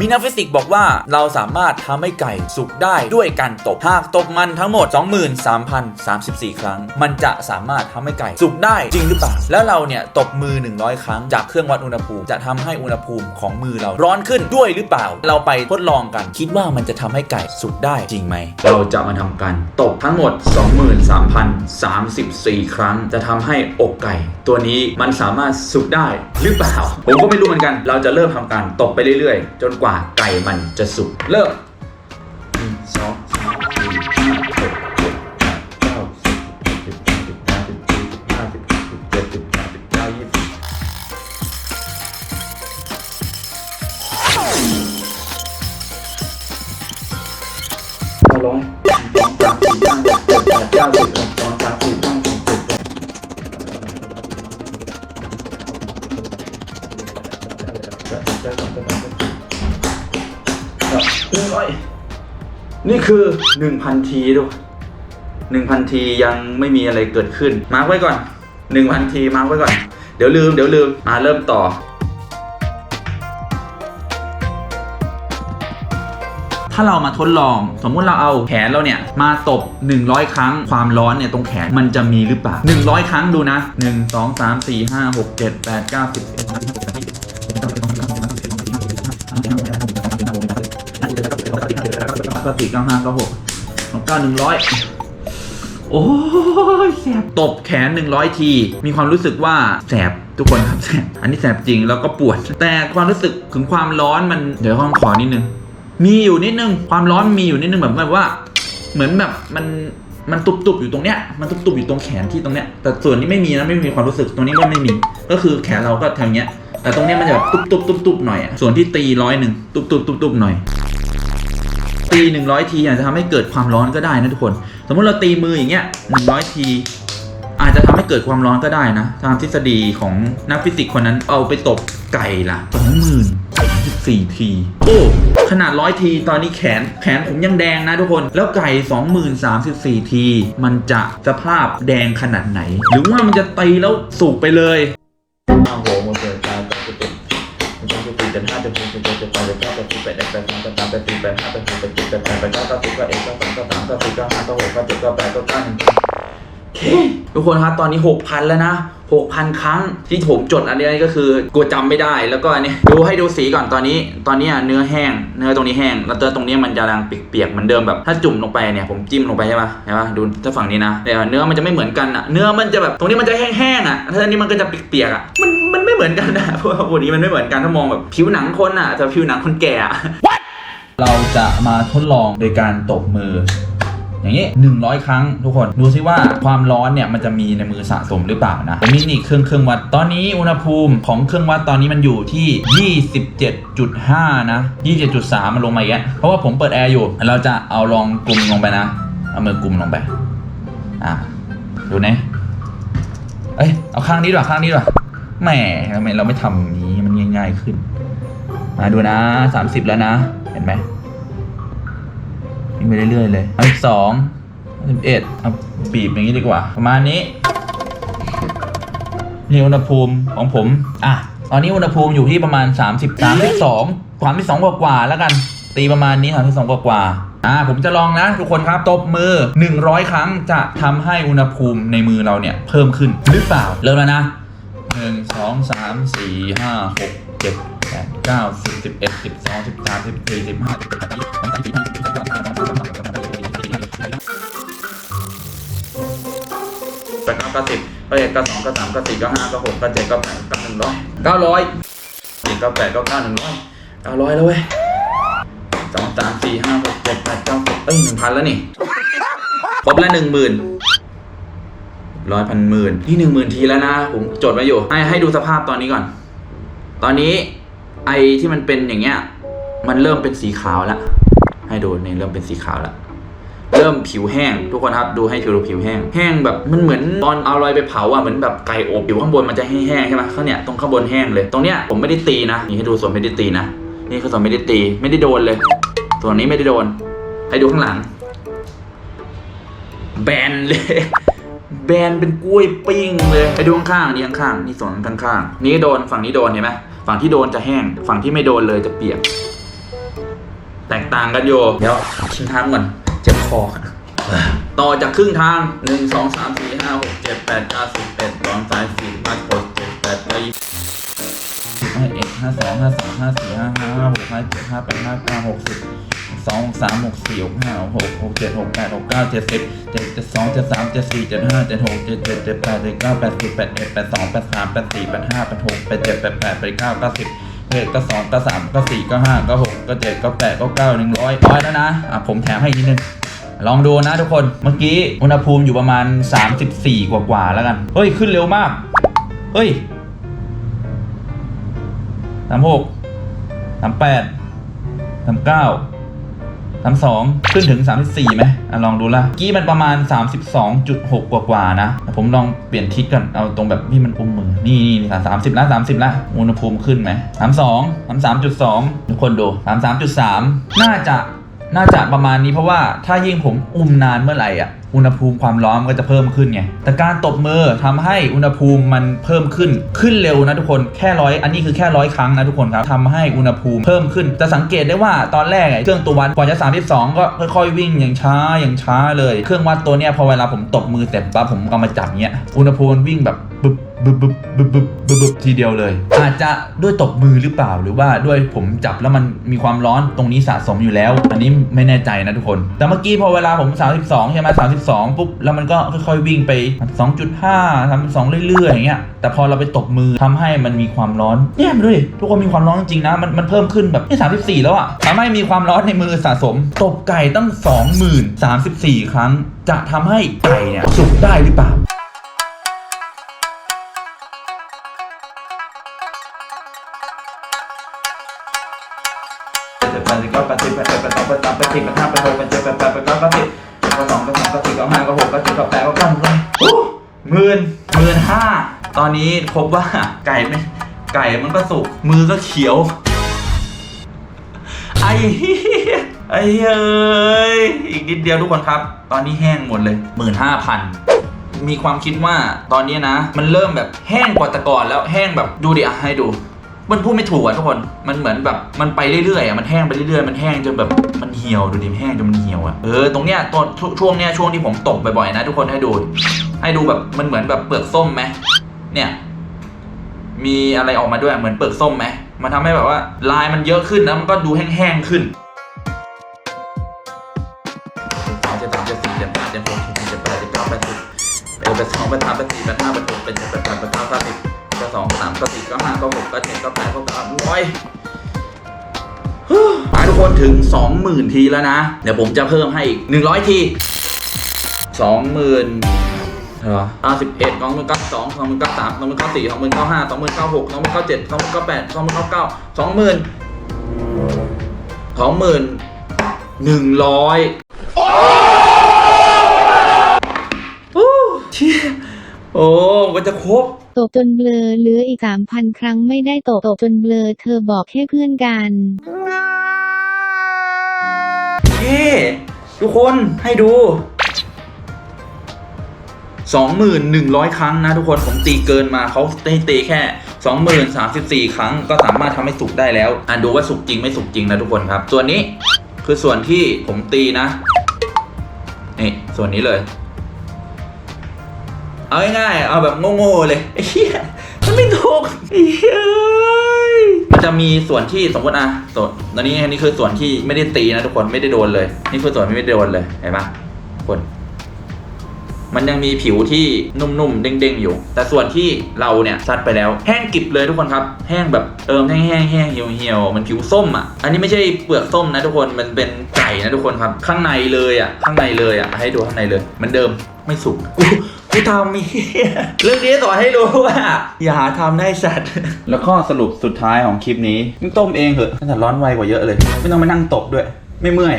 มีนักฟิสิกส์บอกว่าเราสามารถทำให้ไก่สุกได้ด้วยการตบหากตบมันทั้งหมด 23,034 ครั้ง มันจะสามารถทำให้ไก่สุกได้จริงหรือเปล่า แล้วเราเนี่ยตบมือ 100 ครั้งจากเครื่องวัดอุณหภูมิ จะทำให้อุณหภูมิของมือเราร้อนขึ้นด้วยหรือเปล่า เราไปทดลองกัน คิดว่ามันจะทำให้ไก่สุกได้จริงไหม เราจะมาทำการตบทั้งหมด 23,034 ครั้ง จะทำให้อกไก่ ตัวนี้มันสามารถสุกได้หรือเปล่า ผมก็ไม่รู้เหมือนกัน เราจะเริ่มทำการตบไปเรื่อย ๆ จนกว่าว่าไก่มันจะสุกเริ่มหนึ่งสองสามสี่ห้าหกเจ็ดแปดเก้าสิบสิบเอ็ดสิบสองสิบสามสิบสี่สิบห้าสิบหกสิบเจ็ดสิบแปดสิบเก้ายี่สิบห้าร้อยสองสามสี่ห้าหกเจ็ดแปดเก้าสิบเอ็ดสองสามสี่ห้าหกเจ็ดแปดหนึ่ง ร้อยนี่คือหนึ่งพันทีด้วยหนึ่งพันทียังไม่มีอะไรเกิดขึ้น มาร์กไว้ก่อนหนึ่งพันทีมาร์กไว้ก่อน เดี๋ยวลืมเดี๋ยวลืมมาเริ่มต่อถ้าเรามาทดลองสมมุติเราเอาแขนเราเนี่ยมาตบ 100 ครั้งความร้อนเนี่ยตรงแขนมันจะมีหรือเปล่า 100 ครั้งดูนะ 1 2 3 4 5 6 7 8 9 10 ก็สี่เก้าห้าเก้าหกเก้าหนึ่งร้อยโอ้ยแสบตบแขน 100 ที มีความรู้สึกว่าแสบทุกคนครับแสบอันนี้แสบจริงแล้วก็ปวด แต่ความรู้สึกถึงความร้อนมันเดี๋ยวห้องขอนิดนึง มีอยู่นิดนึง ความร้อนมีอยู่นิดนึงแบบแบบว่า เหมือนแบบมันมันตุบๆอยู่ตรงเนี้ย มันตุบๆอยู่ตรงแขนที่ตรงเนี้ย แต่ส่วนนี้ไม่มีนะไม่มีความรู้สึกตรงนี้ก็ไม่มี ก็คือแขนเราก็ทำอย่างเงี้ย แต่ตรงเนี้ยมันจะแบบตุบๆๆๆหน่อย ส่วนที่ตีร้อยหนึ่งตุบๆๆๆหน่อย ตีหนึ่งร้อยทีอาจจะทำให้เกิดความร้อนก็ได้นะทุกคน สมมติเราตีมืออย่างเงี้ยหนึ่งร้อยที อาจจะทำให้เกิดความร้อนก็ได้นะ ตามทฤษฎีของนักฟิสิกส์คนนั้นเอาไปตบไก่ละสองหมื่นสี่ที โอ้ขนาดร้อยที ตอนนี้แขนแขนผมยังแดงนะทุกคน แล้วไก่สองหมื่นสามสิบสี่ที มันจะสภาพแดงขนาดไหน หรือว่ามันจะตีแล้วสุกไปเลยห้าโหมดเปิด จ็ดห้าเป็นหกเป็นเจ็ดเป็นแปดเป็นเก้าเป็นสิบเป็นเอ็ดเป็นสองเป็นสามเป็นสี่เป็นห้าเป็นหกเป็นเจ็ดเป็นแปดเป็นเก้าเก้าสิบเก้าเอ็ดเก้าสองเก้าสามเก้าสี่เก้าห้าเก้าหกเก้าเจ็ดเก้าแปดเก้าเก้าหนึ่งทุกคนครับตอนนี้หกพันแล้วนะ 6,000 ครั้ง ที่ผมจดอันนี้ก็คือกลัวจำไม่ได้ แล้วก็อันนี้ดูให้ดูสีก่อนตอนนี้ ตอนนี้เนื้อแห้ง เนื้อตรงนี้แห้ง แล้วตัวตรงนี้มันจะรังเปียกๆเหมือนเดิมแบบถ้าจุ่มลงไปเนี่ยผมจิ้มลงไปใช่ปะใช่ปะดูถ้าฝั่งนี้นะแต่เนื้อมันจะไม่เหมือนกันอะเนื้อมันจะแบบตรงนี้มันจะแห้งๆอะถ้าอันนี้มันก็จะเปียกๆอะมันมันไม่เหมือนกันนะเพราะว่าพวกนี้มันไม่เหมือนกันถ้ามองแบบผิวหนังคนอะแต่ผิวหนังคนแก่อะเราจะมาทดลองโดยการตบมือ อย่างนี้ 100 ครั้งทุกคน ดูซิว่าความร้อนเนี่ยมันจะมีในมือสะสมหรือเปล่านะมีนี่เครื่องเครื่องวัด ตอนนี้อุณหภูมิของเครื่องวัดตอนนี้มันอยู่ที่ 27.5 นะ 27.3 มันลงมาอีกแล้วเพราะว่าผมเปิดแอร์อยู่ เราจะเอาลองกลุ่มลงไปนะ เอามือกลุ่มลงไป อะ ดูนะเอ้ย เอาข้างนี้ดีกว่าข้างนี้ดีกว่าแหมทำไมเราไม่ทำนี้มันง่าย ๆขึ้น มาดูนะ 30 แล้วนะ เห็นไหม ไปเรื่อยๆเลยอันสองสิบเอ็ดเอาบีบอย่างนี้ดีกว่า ประมาณนี้นี่อุณหภูมิของผม อะ ตอนนี้อุณหภูมิอยู่ที่ประมาณสามสิบส30 32 32กว่ากว่าแล้วกัน ตีประมาณนี้สาม32กว่ากว่าอ่า ผมจะลองนะทุกคนครับ ตบมือหนึ่งร้อยครั้งจะทำให้อุณหภูมิในมือเราเนี่ย เพิ่มขึ้นหรือเปล่า เริ่มแล้วนะหนึ่งสองสามสี่ห้าหกเจ็ดแปดเก้าสิบ1 2 3 4 5 6 7 8 9 10 11 12 13 14 15 16 17 18 19 20 สิบเอ็ดเก้าสองเก้าสามเก้าสี่เก้าห้าเก้าหกเก้าเจ็ดเก้าแปดเก้าหนึ่งร้อยเก้าร้อยสี่เก้าแปดเก้าเก้าหนึ่งร้อยเก้าร้อยแล้วเว้ยสองสามสี่ห้าหกเจ็ดแปดเก้าสิบเอ้ยหนึ่งพันแล้วนี่ครบแล้วหนึ่งหมื่นร้อยพันหมื่นที่หนึ่งหมื่นทีแล้วนะ ผมจดไว้อยู่ ให้ให้ดูสภาพตอนนี้ก่อน ตอนนี้ไอที่มันเป็นอย่างเงี้ย มันเริ่มเป็นสีขาวแล้ว ให้ดูนี่เริ่มเป็นสีขาวแล้ว เริ่มผิวแห้ง ทุกคนครับดูให้ผิวผิวแห้ง แห้งแบบมันเหมือนตอนเอาอะไรไปเผาอะเหมือนแบบไก่อบผิวข้างบนมันจะแห้งๆใช่ไหมข้างเนี้ยตรงข้างบนแห้งเลย ตรงเนี้ยผมไม่ได้ตีนะนี่ให้ดูส่วนไม่ได้ตีนะ นี่คือส่วนไม่ได้ตีไม่ได้โดนเลย ส่วนนี้ไม่ได้โดน ให้ดูข้างหลัง แบนเลยแบนเป็นกล้วยปิ้งเลยไปดูข้างๆนี่ข้างๆนี่ส่วนข้างๆนี่โดนฝั่งนี้โดนเห็นไหมฝั่งที่โดนจะแห้ง ฝั่งที่ไม่โดนเลยจะเปียก แตกต่างกันอยู่เดี๋ยวชิ้นทางก่อน คอ ต่อจากครึ่งทางหนึ่งสองสามสี่ห้าหกเจ็ดแปดเก้าสิบเอ็ดสอสามสี่ห้าหกเจ็ดแปดเก้ายี่สิบห้าเอ็ดห้าสองห้าสามห้าสี่ห้าห้าห้าหกห้าเจ็ดห้าแปดห้าเก้าหกสิบสองสามหกสี่หกห้าหกหกเจ็ดหกแปดหกเก้าเจ็ดสิบเจ็ดเจ็ดสองเจ็ดสามเจ็ดสี่เจ็ดห้าเจ็ดหกเจ็ดเจ็ดเจ็ดแปดเจ็ดเก้าแปดสิบแปดเอ็ดแปดสองแปดสามแปดสี่แปดห้าแปดหกแปดเจ็ดแปดแปดแปดเก้าเก้าสิบเอ็ดก็สองก็สามก็สี่ก็ห้าก็หกก็เจ็ดก็แปดก็เก้าหนึ่งร้อยร้อยแล้วนะอะผมแถมให้อีกนิดนึง ลองดูนะทุกคน เมื่อกี้อุณหภูมิอยู่ประมาณ 34กว่ากว่าๆแล้วกัน เฮ้ย ขึ้นเร็วมาก เฮ้ยสามหกสามแปดสามเก้าสามสองขึ้นถึง34ไหมอะลองดูละกี้มันประมาณ32.6กว่ากว่านะ ผมลองเปลี่ยนทิศกันเอาตรงแบบที่มันอุ้มมือ นี่นี่สามสิบละสามสิบละอุณหภูมิขึ้นไหมสามสองสามสามจุดสองทุกคนดูสามสามจุดสามน่าจะ น่าจะประมาณนี้เพราะว่าถ้ายิ่งผมอุ้มนานเมื่อไหร่อะอุณหภูมิความร้อนมันก็จะเพิ่มขึ้นไง แต่การตบมือทำให้อุณหภูมิมันเพิ่มขึ้น ขึ้นเร็วนะทุกคน แค่ร้อยอันนี้คือแค่ร้อยครั้งนะทุกคนครับทำให้อุณหภูมิเพิ่มขึ้น จะสังเกตได้ว่าตอนแรกเครื่องตัววัดกว่าจะ 32 ก็ค่อยๆวิ่งอย่างช้าอย่างช้าเลย เครื่องวัดตัวเนี้ยพอเวลาผมตบมือเสร็จปั๊บผมก็มาจับเงี้ย อุณหภูมิวิ่งแบบ บึบบึบบึบบึบบึบบึบบึบทีเดียวเลย อาจจะด้วยตบมือหรือเปล่าหรือว่าด้วยผมจับแล้วมันมีความร้อนตรงนี้สะสมอยู่แล้ว อันนี้ไม่แน่ใจนะทุกคน แต่เมื่อกี้พอเวลาผม 32 ใช่ไหม32 ปุ๊บ แล้วมันก็ค่อยๆวิ่งไป 2.5 32 เรื่อยๆอย่างเงี้ยแต่พอเราไปตบมือทำให้มันมีความร้อนเนี่ยดูดิทุกคนมีความร้อนจริงๆนะมันมันเพิ่มขึ้นแบบนี่34แล้วอะทำให้มีความร้อนในมือสะสม ตบไก่ตั้ง20,034ครั้ง จะทำให้ไก่เนี่ยสุกได้หรือเปล่า เจ็ดแปดสิบเก้าแปดสิบแปดเอ็ดแปดสองแปดสามแปดสี่แปดห้าแปดหกแปดเจ็ดแปดแปดแปดเก้าเก้าสิบแปดสองแปดสามแปดสี่เก้าห้าเก้าหกเก้าเจ็ดเก้าแปดเก้าเก้าหมื่นโอ้หมื่นหมื่นห้าตอนนี้พบว่าไก่ไม่ไก่มันก็สุกมือก็เขียว ไอ้เหี้ยไอ้เอ้ยอีกนิดเดียวทุกคนครับ ตอนนี้แห้งหมดเลยหมื่นห้าพันมีความคิดว่าตอนนี้นะ มันเริ่มแบบแห้งกว่าแต่ก่อนแล้วแห้งแบบดูดิอะให้ดู มันพูดไม่ถูกอะทุกคน มันเหมือนแบบมันไปเรื่อยๆอะมันแห้งไปเรื่อยๆ มันแห้งจนแบบมันเหี่ยวดูดิมันแห้งจนมันเหี่ยวอะเออตรงเนี้ยตอนช่วงเนี้ยช่วงที่ผมตกบ่อยๆนะทุกคนให้ดู ให้ดูแบบมันเหมือนแบบเปลือกส้มไหมเนี่ยมีอะไรออกมาด้วยเหมือนเปลือกส้มไหมมันทำให้แบบว่าลายมันเยอะขึ้นแล้วมันก็ดูแห้งๆขึ้นจ็ดสามจ็ดสี่จ็ดห้าจ็ดหกเจ็ดแปดจ็ดเก้าแปดสิบเออแปดสองแปดสามแปดสี่แปดห้าแปดหกแปดเจ็ดแปดแปดแปดเก้าเก้าสิบ แปดสองสามก้าสี่ก้าห้าก้าหกก้าเจ็ดก้าแปดเก้าเก้าร้อยมาทุกคนถึงสองหมื่นทีแล้วนะ เดี๋ยวผมจะเพิ่มให้อีกหนึ่งร้อยทีสองหมื่นเหรออ่าสิบเอ็ดสองหมื่นเก้าสองสองหมื่นเก้าสามสองหมื่นเก้าสี่สองหมื่นเก้าห้าสองหมื่นเก้าหกสองหมื่นเก้าเจ็ดสองหมื่นเก้าแปดสองหมื่นเก้าเก้าสองหมื่นสองหมื่นหนึ่งร้อยโอ้เชี่ยโอ้มันจะครบ ตกจนเบลอเหลืออีกสามพันครั้งไม่ได้ตกตกจนเบลอเธอบอกให้เพื่อนกันเฮ้ทุกคนให้ดู21,100 ครั้งนะทุกคนผมตีเกินมาเขาตีแค่ 20,034 ครั้งก็สามารถทำให้สุกได้แล้ว อ่านดูว่าสุกจริงไม่สุกจริงนะทุกคนครับ ส่วนนี้คือส่วนที่ผมตีนะนี่ส่วนนี้เลย เอาง่ายๆเอาแบบโง่ๆเลยไอ้เหี้ยมันไม่ถูกไอ้เหี้ยมันจะมีส่วนที่สมมติอะส่วนตอนนี้อันนี้คือส่วนที่ไม่ได้ตีนะทุกคนไม่ได้โดนเลย นี่คือส่วนที่ไม่ได้โดนเลยเห็นปะทุกคนมันยังมีผิวที่นุ่มๆ เด้งๆ อยู่ แต่ส่วนที่เราเนี่ยซัดไปแล้ว แห้งกริบเลยทุกคนครับ แห้งแบบเอิมแห้งๆแห้งเหี่ยวเหี่ยวๆมันผิวส้มอะ อันนี้ไม่ใช่เปลือกส้มนะทุกคน มันเป็นไก่นะทุกคนครับ ข้างในเลยอะ ข้างในเลยอะ ให้ดูข้างในเลยเหมันเดิม ไม่สุก กูกูทำมีเรื่องนี้สอนให้รู้ว่า อย่าหาทำได้สัตว์ แล้วข้อสรุปสุดท้ายของคลิปนี้มึงต้มเองเหอะน่าจะร้อนไวกว่าเยอะเลย ไม่ต้องมานั่งตบด้วย ไม่เมื่อย